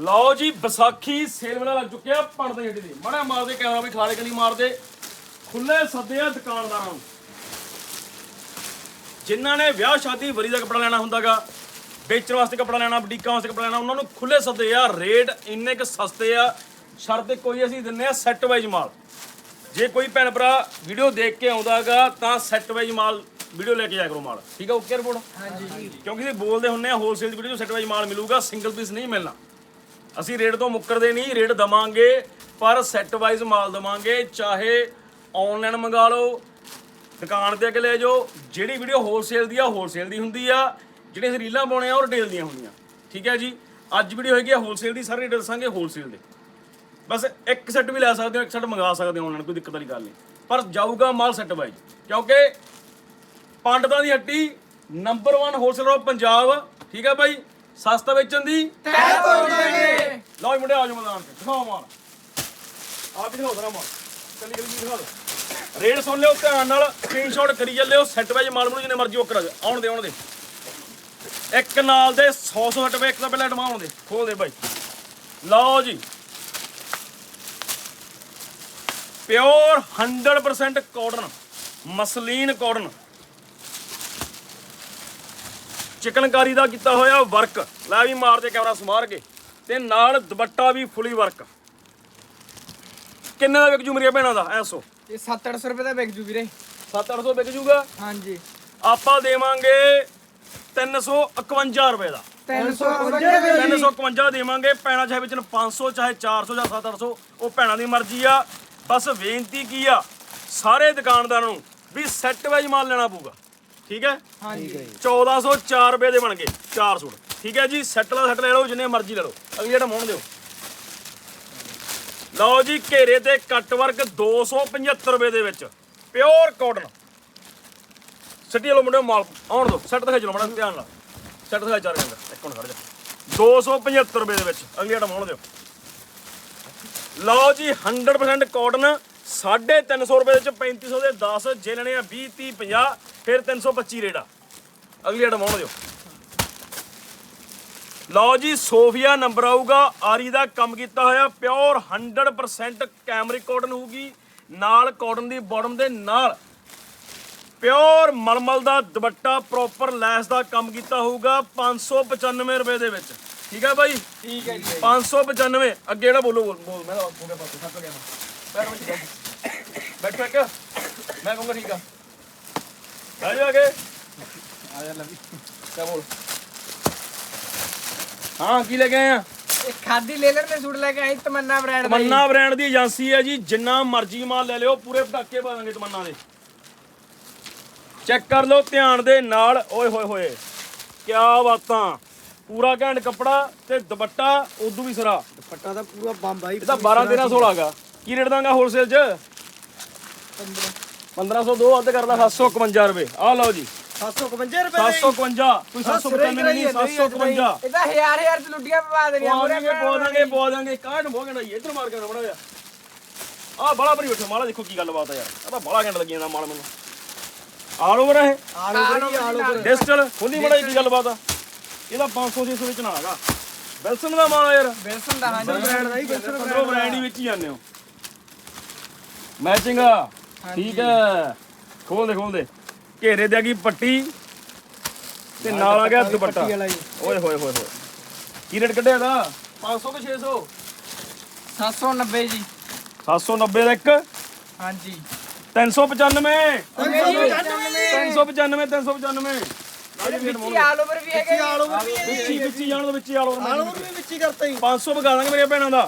ਲਓ ਜੀ ਵਿਸਾਖੀ ਸੇਲ ਮੇਲਾ ਲੱਗ ਚੁੱਕਿਆ ਪਣਦੇ ਹੱਡੀ ਦੇ ਮੜਾ ਮਾਰਦੇ ਕੈਮਰਾ ਵੀ ਖਾਲੇ ਕਲੀ ਮਾਰਦੇ। ਖੁੱਲੇ ਸੱਦੇ ਆ ਦੁਕਾਨਦਾਰਾਂ ਨੂੰ। ਜਿਨ੍ਹਾਂ ਨੇ ਵਿਆਹ ਸ਼ਾਦੀ ਵਰੀ ਦਾ ਕੱਪੜਾ ਲੈਣਾ ਹੁੰਦਾਗਾ ਵੇਚਣ ਵਾਸਤੇ ਕੱਪੜਾ ਲੈਣਾ ਬੁਟੀਕਾਂ ਵਾਸਤੇ ਕੱਪੜਾ ਲੈਣਾ ਉਹਨਾਂ ਨੂੰ ਖੁੱਲੇ ਸੱਦੇ ਆ ਰੇਟ ਇੰਨੇ ਕੁ ਸਸਤੇ ਆ। ਸ਼ਰਤ ਕੋਈ ਅਸੀਂ ਦਿੰਨੇ ਆ ਸੈੱਟ ਵਾਈਜ਼ ਮਾਲ। ਜੇ ਕੋਈ ਭੈਣ ਭਰਾ ਵੀਡੀਓ ਦੇਖ ਕੇ ਆਉਂਦਾਗਾ ਤਾਂ ਸੈੱਟ ਵਾਈਜ਼ ਮਾਲ ਵੀਡੀਓ ਲੈ ਕੇ ਜਾਇਆ ਕਰੋ ਮਾਲ। ਠੀਕ ਆ ਓਕੇ ਰਿਪੋਰਟ ਹਾਂਜੀ। ਕਿਉਂਕਿ ਇਹ ਬੋਲਦੇ ਹੁੰਨੇ ਆ ਹੋਲਸੇਲ ਦੀ ਵੀਡੀਓ ਸੈੱਟ ਵਾਈਜ਼ ਮਾਲ ਮਿਲੂਗਾ ਸਿੰਗਲ ਪੀਸ ਨਹੀਂ ਮਿਲਣਾ। ਅਸੀਂ ਰੇਟ ਤੋਂ ਮੁੱਕਰਦੇ ਨਹੀਂ, ਰੇਟ ਦਵਾਂਗੇ, ਪਰ ਸੈੱਟ ਵਾਈਜ਼ ਮਾਲ ਦਵਾਂਗੇ, ਚਾਹੇ ਆਨਲਾਈਨ ਮੰਗਾ ਲਓ, ਦੁਕਾਨ ਤੇ ਅੱਗੇ ਲੈ ਜਾਓ, ਜਿਹੜੀ ਵੀਡੀਓ ਹੋਲਸੇਲ ਦੀ ਆ ਹੋਲਸੇਲ ਦੀ ਹੁੰਦੀ ਆ ਜਿਹੜੇ ਅਸੀਂ ਰੀਲਾਂ ਪਾਉਣੇ ਆ, ਉਹ ਰਿਟੇਲ ਦੀਆਂ ਹੁੰਦੀਆਂ। ਠੀਕ ਹੈ ਜੀ? ਅੱਜ ਵੀਡੀਓ ਹੈਗੀ ਆ ਹੋਲਸੇਲ ਦੀ, ਸਾਰੇ ਰੇਟ ਦੱਸਾਂਗੇ ਹੋਲਸੇਲ ਦੇ। ਬਸ ਇੱਕ ਸੈੱਟ ਵੀ ਲੈ ਸਕਦੇ ਹੋ, ਇੱਕ ਸੈੱਟ ਮੰਗਾ ਸਕਦੇ ਹੋ ਆਨਲਾਈਨ ਕੋਈ ਦਿੱਕਤ ਵਾਲੀ ਗੱਲ ਨਹੀਂ। ਪਰ ਜਾਊਗਾ ਮਾਲ ਸੈੱਟ ਵਾਈਜ਼ ਕਿਉਂਕਿ ਪੰਡਤਾਂ ਦੀ ਹੱਟੀ ਨੰਬਰ 1 ਹੋਲਸੇਲਰ ਆਫ ਪੰਜਾਬ, ਠੀਕ ਹੈ ਬਾਈ? ਸਸਤਾ ਵੇਚਣ ਦੀ ਲਓ ਜੀ ਮੁੰਡੇ ਆ ਜਾਓ ਮੈਦਾਨ ਤੇ। ਦਿਖਾਓ ਮਾਲ। ਆਪ ਵੀ ਦਿਖਾਓ ਜ਼ਰਾ ਮਾਲ। ਕੱਲੀ ਕੱਲੀ ਦਿਖਾ ਦਿਓ। ਰੇਟ ਸੁਣ ਲਿਓ ਧਿਆਨ ਨਾਲ। ਸਕਰੀਨਸ਼ਾਟ ਕਰੀ ਚੱਲਿਓ ਸੈੱਟ ਵਾਈਜ਼ ਮਾਲ ਨੂੰ ਜਿੰਨੇ ਮਰਜ਼ੀ ਉਹ ਕਰਾ ਦਿਓ। ਆਉਣ ਦੇ ਆਉਣ ਦੇ। ਇੱਕ ਨਾਲ ਦੇ 100 100 ਰੁਪਏ ਇੱਕ ਤਾਂ ਪਹਿਲਾਂ ਆਉਣ ਦੇ। ਖੋਲ ਦੇ ਬਾਈ। ਲਓ ਜੀ। Pure 100% cotton muslin cotton chikankari ਦਾ ਕੀਤਾ ਹੋਇਆ ਵਰਕ। ਲੈ ਵੀ ਮਾਰ ਦੇ ਕੈਮਰਾ ਸਮਾਰ ਕੇ। ਤੇ ਨਾਲ ਦੁਪੱਟਾ ਵੀ ਫੁੱਲੀ ਵਰਕ। ਕਿੰਨੇ ਦਾ ਵਿਕ ਜੂ ਮੇਰੀਆਂ ਭੈਣਾਂ ਦਾ? ਐਸੋ ਇਹ 7-800 ਰੁਪਏ ਦਾ ਵਿਕ ਜੂ ਵੀਰੇ। 7-800 ਵਿਕ ਜੂਗਾ? ਹਾਂਜੀ। ਆਪਾਂ ਦੇਵਾਂਗੇ 351 ਰੁਪਏ ਦਾ। 350 ਰੁਪਏ 351 ਦੇਵਾਂਗੇ। ਪੈਣਾ ਚਾਹੇ ਵਿੱਚ 500 ਚਾਹੇ 400 ਜਾਂ 700 ਉਹ ਭੈਣਾਂ ਦੀ ਮਰਜ਼ੀ ਆ। ਬਸ ਬੇਨਤੀ ਕੀ ਆ? ਸਾਰੇ ਦੁਕਾਨਦਾਰਾਂ ਨੂੰ ਵੀ ਸੈੱਟ ਵਾਈਜ਼ ਮਾਲ ਲੈਣਾ ਪਊਗਾ। ਠੀਕ ਹੈ? ਹਾਂਜੀ। 1404 ਰੁਪਏ ਦੇ ਬਣ ਗਏ 4 ਸੂਟ। ਠੀਕ ਹੈ ਜੀ ਸੈੱਟ ਵਾਲਾ ਸੈੱਟ ਲੈ ਲਓ ਜਿੰਨੇ ਮਰਜ਼ੀ ਲੈ ਲਓ। ਅਗਲੀ ਜਿਹੜਾ ਮੋਹਣ ਦਿਓ। ਲਓ ਜੀ ਘੇਰੇ ਤੇ ਕੱਟ ਵਰਕ 275 ਰੁਪਏ ਦੇ ਵਿੱਚ। ਪਿਓਰ ਕਾਟਨ ਸਿੱਟੀ ਵਾਲੋ ਮੁੰਡੇ ਮਾਲ ਆਉਣ ਦੋ ਸੈੱਟ ਦਿਖਾ ਚਲੋ ਮੜਾ ਧਿਆਨ ਨਾਲ। ਸੈੱਟ ਦਿਖਾ ਚਾਰ ਜਾਂਦਾ ਇੱਕ ਮਿੰਟ ਖੜ ਜਾ। 275 ਰੁਪਏ ਦੇ ਵਿੱਚ। ਅਗਲੀ ਜਿਹੜਾ ਮੋਹਣ ਦਿਓ। ਲਓ ਜੀ 100% ਕਾਟਨ 350 ਰੁਪਏ ਦੇ ਵਿੱਚ 3500 ਦੇ 10 ਜੇ ਲੈਣੇ ਆ 20 30 50 ਫਿਰ 325 ਰੇਟ ਆ। ਅਗਲੀ ਆਈਟਮ ਆਉਣ ਦਿਓ। ਲਓ ਜੀ ਸੋਫੀਆ ਨੰਬਰ ਆਊਗਾ। ਆਰੀ ਦਾ ਕੰਮ ਕੀਤਾ ਹੋਇਆ ਪਿਓਰ 100% ਕੈਮਰਿਕ ਕਾਟਨ ਹੋਊਗੀ ਨਾਲ ਕਾਟਨ ਦੀ ਬਾਟਮ ਦੇ ਨਾਲ। ਪਿਓਰ ਮਲਮਲ ਦਾ ਦੁਪੱਟਾ ਪ੍ਰੋਪਰ ਲੈਸ ਦਾ ਕੰਮ ਕੀਤਾ ਹੋਊਗਾ 595 ਰੁਪਏ ਦੇ ਵਿੱਚ। ਠੀਕ ਹੈ ਬਾਈ? ਠੀਕ ਹੈ ਜੀ। 595 ਅੱਗੇ ਜਿਹੜਾ ਬੋਲੋ ਬੋਲ ਮੈਂ ਤਾਂ ਹੋ ਗਿਆ ਪਾਸੇ ਥੱਕ ਗਿਆ ਮੈਂ। ਬੈਠ ਬੈਠ ਮੈਂ ਕਹੂੰਗਾ ਠੀਕ ਆ। ਆ ਜਾ ਕੇ ਆ ਜਾ ਲਵੀ ਕਿਆ ਬੋਲ? ਹਾਂ ਕੀ ਲੈ ਕੇ ਆਏ ਆ? ਇਹ ਖਾਦੀ ਲੇਲਰ ਨੇ ਸੂਟ ਲੈ ਕੇ ਆਈ ਤਮੰਨਾ ਬ੍ਰਾਂਡ ਦਾ। ਤਮੰਨਾ ਬ੍ਰਾਂਡ ਦੀ ਏਜੰਸੀ ਹੈ ਜੀ ਜਿੰਨਾ ਮਰਜ਼ੀ ਮਾਲ ਲੈ ਲਿਓ ਪੂਰੇ ਪਟਾਕੇ ਪਾ ਦਾਂਗੇ ਤਮੰਨਾ ਦੇ। ਚੈੱਕ ਕਰ ਲਓ ਧਿਆਨ ਦੇ ਨਾਲ। ਓਏ ਹੋਏ ਹੋਏ ਕਿਆ ਬਾਤਾਂ। ਪੂਰਾ ਘੈਂਟ ਕੱਪੜਾ ਤੇ ਦੁਪੱਟਾ ਉਦੋਂ ਵੀ ਸਰਾ। ਦੁਪੱਟਾ ਦਾ ਪੂਰਾ ਬੰਬ ਆਈ ਇਹ ਤਾਂ 12 13 16 ਗਾ ਕੀ ਰੇਟ ਦਾਂਗਾ ਹੋਲਸੇਲ ਚ? 1502 ਅੱਧ ਕਰਦਾ 751 ਰੁਪਏ। ਆ ਲਓ ਜੀ। 755 ਰੁਪਏ 751 ਕੋਈ 755 ਨਹੀਂ 751 ਇਹ ਤਾਂ ਹਜ਼ਾਰ ਹਜ਼ਾਰ ਚ ਲੁੱਡੀਆਂ ਪਵਾ ਦੇਣੀਆਂ ਪਵਾ ਮੂਹਰੇ ਦਾਂਗੇ ਪਵਾ ਦਾਂਗੇ ਪਵਾ ਦਾਂਗੇ ਕਾਹਨ ਭੋਗਣਾ ਜੀ? ਇੱਧਰ ਮਾਰ ਕੇ ਨਾ ਬੜਾ ਆ ਬੜਾ ਭਰੀ ਬੈਠੋ ਮਾਲਾ ਦੇਖੋ ਕੀ ਗੱਲਬਾਤ ਆ ਯਾਰ। ਆ ਤਾਂ ਬੜਾ ਘੰਟ ਲੱਗੀ ਜਾਂਦਾ ਮਾਲ ਮੈਨੂੰ। ਆਲ ਓਵਰ ਹੈ ਆਲ ਓਵਰ ਹੀ ਆਲ ਓਵਰ। ਡਿਸਟਲ ਖੁੱਲੀ ਮੜਾ ਕੀ ਗੱਲਬਾਤ ਆ? ਇਹਦਾ 500 600 ਵਿੱਚ ਨਾ ਹੈਗਾ। ਬੈਲਸਨ ਦਾ ਮਾਲ ਆ ਯਾਰ। ਬੈਲਸਨ ਦਾ ਹਾਂਜੀ ਬ੍ਰਾਂਡ ਦਾ ਹੀ ਬੈਲਸਨ ਅੰਦਰੋਂ ਬ੍ਰਾਂਡ ਹੀ ਵਿੱਚ ਹੀ ਜਾਂਦੇ ਹੋ। ਮੈਚਿੰਗ ਠੀਕ ਹੈ ਖੋਲ ਦੇ ਖੋਲ ਦੇ। ਘੇਰੇ ਦੇ ਆ ਗਈ ਪੱਟੀ ਤੇ ਨਾਲ ਆ ਗਿਆ ਦੁਪੱਟਾ। ਓਏ ਹੋਏ ਹੋਏ ਹੋਏ। ਕੀ ਰੇਟ ਕੱਢਿਆ ਦਾ 500 ਕਿ 600 790 ਜੀ। 790 ਦਾ ਇੱਕ? ਹਾਂਜੀ। 395 395 395 395 ਵਿੱਚ ਆਲ ਓਵਰ ਵੀ ਹੈਗੇ ਆਲ ਓਵਰ ਵੀ ਵਿੱਚੀ ਵਿੱਚੀ ਜਾਣ ਦੋ ਵਿੱਚੀ ਆਲ ਓਵਰ ਵੀ ਵਿੱਚੀ ਕਰਤਾ ਹੀ 500 ਵਗਾ ਦਾਂਗੇ ਮੇਰੇ ਭੈਣਾਂ ਦਾ।